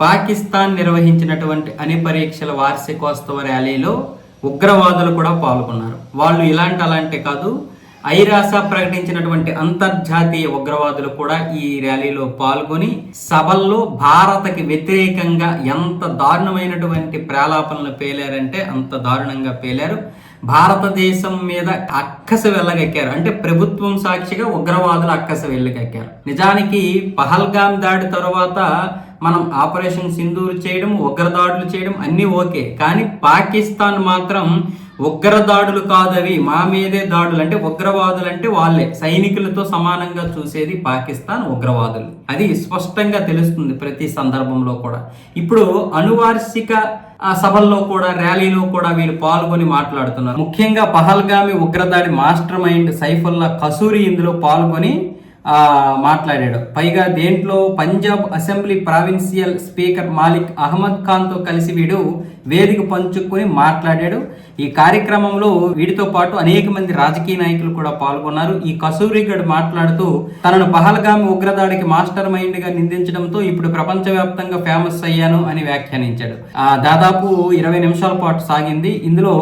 పాకిస్తాన్ నిర్వహించినటువంటి అణి పరీక్షల వార్షికోత్సవ ర్యాలీలో ఉగ్రవాదులు కూడా పాల్గొన్నారు. వాళ్ళు ఇలాంటి అలాంటి కాదు ఐరాస ప్రకటించినటువంటి అంతర్జాతీయ ఉగ్రవాదులు కూడా ఈ ర్యాలీలో పాల్గొని సభల్లో భారతకి వ్యతిరేకంగా ఎంత దారుణమైనటువంటి ప్రాలాపనలు పేలారంటే అంత దారుణంగా పేలారు. భారతదేశం మీద అక్కస వెళ్ళగక్కారు. అంటే ప్రభుత్వం సాక్షిగా ఉగ్రవాదులు అక్కస వెళ్ళగక్కారు. నిజానికి పహల్గాం దాడి తర్వాత మనం ఆపరేషన్ సింధూరు చేయడం ఉగ్రదాడులు చేయడం అన్నీ ఓకే. కానీ పాకిస్తాన్ మాత్రం ఉగ్రదాడులు కాదవి మా మీదే దాడులు. అంటే ఉగ్రవాదులు అంటే వాళ్ళే. సైనికులతో సమానంగా చూసేది పాకిస్తాన్ ఉగ్రవాదులు. అది స్పష్టంగా తెలుస్తుంది ప్రతి సందర్భంలో కూడా. ఇప్పుడు అనువార్షిక ఆ సభల్లో కూడా ర్యాలీలో కూడా వీళ్ళు పాల్గొని మాట్లాడుతున్నారు. ముఖ్యంగా పహల్గామి ఉగ్రదాడి మాస్టర్ మైండ్ సైఫుల్లా కసూరి ఇందులో పాల్గొని మాట్లాడాడు. పైగా దేంట్లో Punjab assembly provincial speaker Malik Ahmad ఖాన్తో కలిసి వీడు వేదిక పంచుకొని మాట్లాడాడు. ఈ కార్యక్రమంలో వీడితో పాటు అనేక మంది రాజకీయ నాయకులు కూడా పాల్గొన్నారు. ఈ కసూరిగడ్ మాట్లాడుతూ తనను పహల్గామి ఉగ్రదాడికి మాస్టర్ మైండ్గా నిందించడంతో ఇప్పుడు ప్రపంచవ్యాప్తంగా ఫేమస్ అయ్యాను అని వ్యాఖ్యానించాడు. ఆ దాదాపు ఇరవై నిమిషాల పాటు సాగింది. ఇందులో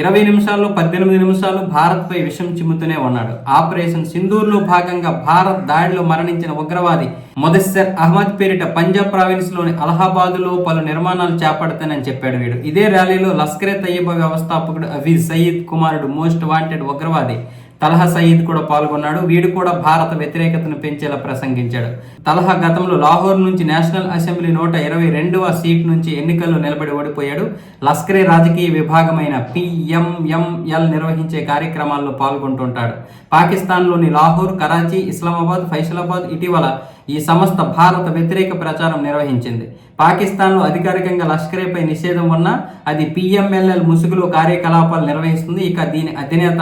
ఇరవై నిమిషాల్లో పద్దెనిమిది నిమిషాలు భారత్ పై విషం చిమ్ముతూనే ఉన్నాడు. ఆపరేషన్ సింధూర్లో భాగంగా భారత్ దాడిలో మరణించిన ఉగ్రవాది మొదస్సర్ అహ్మద్ పేరిట పంజాబ్ ప్రావిన్స్లోని అలహాబాద్లో పలు నిర్మాణాలు చేపడతానని చెప్పాడు వీడు. ఇదే ర్యాలీలో లస్కరే తయ్యబా వ్యవస్థాపకుడు అఫీజ్ సయీద్ కుమారుడు మోస్ట్ వాంటెడ్ ఉగ్రవాది తలహా సయీద్ కూడా పాల్గొన్నాడు. వీడు కూడా భారత వ్యతిరేకతను పెంచేలా ప్రసంగించాడు. తలహా గతంలో లాహోర్ నుంచి నేషనల్ అసెంబ్లీ నూట ఇరవై రెండవ సీట్ నుంచి ఎన్నికల్లో నిలబడి ఓడిపోయాడు. లస్కరే రాజకీయ విభాగమైన పిఎంఎంఎల్ నిర్వహించే కార్యక్రమాల్లో పాల్గొంటుంటాడు. పాకిస్తాన్లోని లాహోర్ కరాచీ ఇస్లామాబాద్ ఫైసలాబాద్ ఇటీవల ఈ సంస్థ భారత వ్యతిరేక ప్రచారం నిర్వహించింది. పాకిస్తాన్లో అధికారికంగా లష్కరేపై నిషేధం ఉన్న అది పిఎంఎల్ఎల్ ముసుగులో కార్యకలాపాలు నిర్వహిస్తుంది. ఇక దీని అధినేత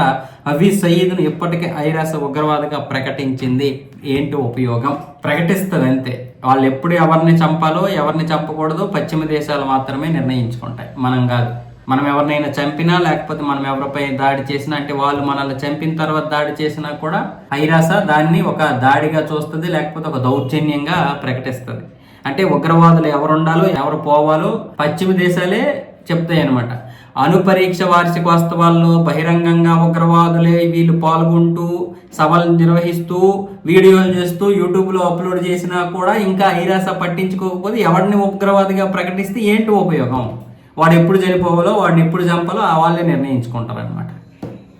అవి సయీద్ను ఇప్పటికే ఐరాస ఉగ్రవాదిగా ప్రకటించింది. ఏంటి ఉపయోగం? ప్రకటిస్తుంది అంతే వాళ్ళు ఎప్పుడు ఎవరిని చంపాలో ఎవరిని చంపకూడదో పశ్చిమ దేశాలు మాత్రమే నిర్ణయించుకుంటాయి. మనం కాదు. మనం ఎవరినైనా చంపినా లేకపోతే మనం ఎవరిపై దాడి చేసినా అంటే వాళ్ళు మనల్ని చంపిన తర్వాత దాడి చేసినా కూడా ఐరాస దాన్ని ఒక దాడిగా చూస్తుంది లేకపోతే ఒక దౌర్జన్యంగా ప్రకటిస్తుంది. అంటే ఉగ్రవాదులు ఎవరు ఉండాలో ఎవరు పోవాలో పశ్చిమ దేశాలే చెప్తాయి అనమాట అనుపరీక్ష వార్షికోత్సవాల్లో బహిరంగంగా ఉగ్రవాదులే వీళ్ళు పాల్గొంటూ సభలు నిర్వహిస్తూ వీడియోలు చేస్తూ యూట్యూబ్లో అప్లోడ్ చేసినా కూడా ఇంకా ఐరాస పట్టించుకోకపోతే ఎవరిని ఉగ్రవాదిగా ప్రకటిస్తే ఏంటి ఉపయోగం? వాడు ఎప్పుడు చనిపోవాలో వాడిని ఎప్పుడు చంపాలో వాళ్ళే నిర్ణయించుకుంటారు అనమాట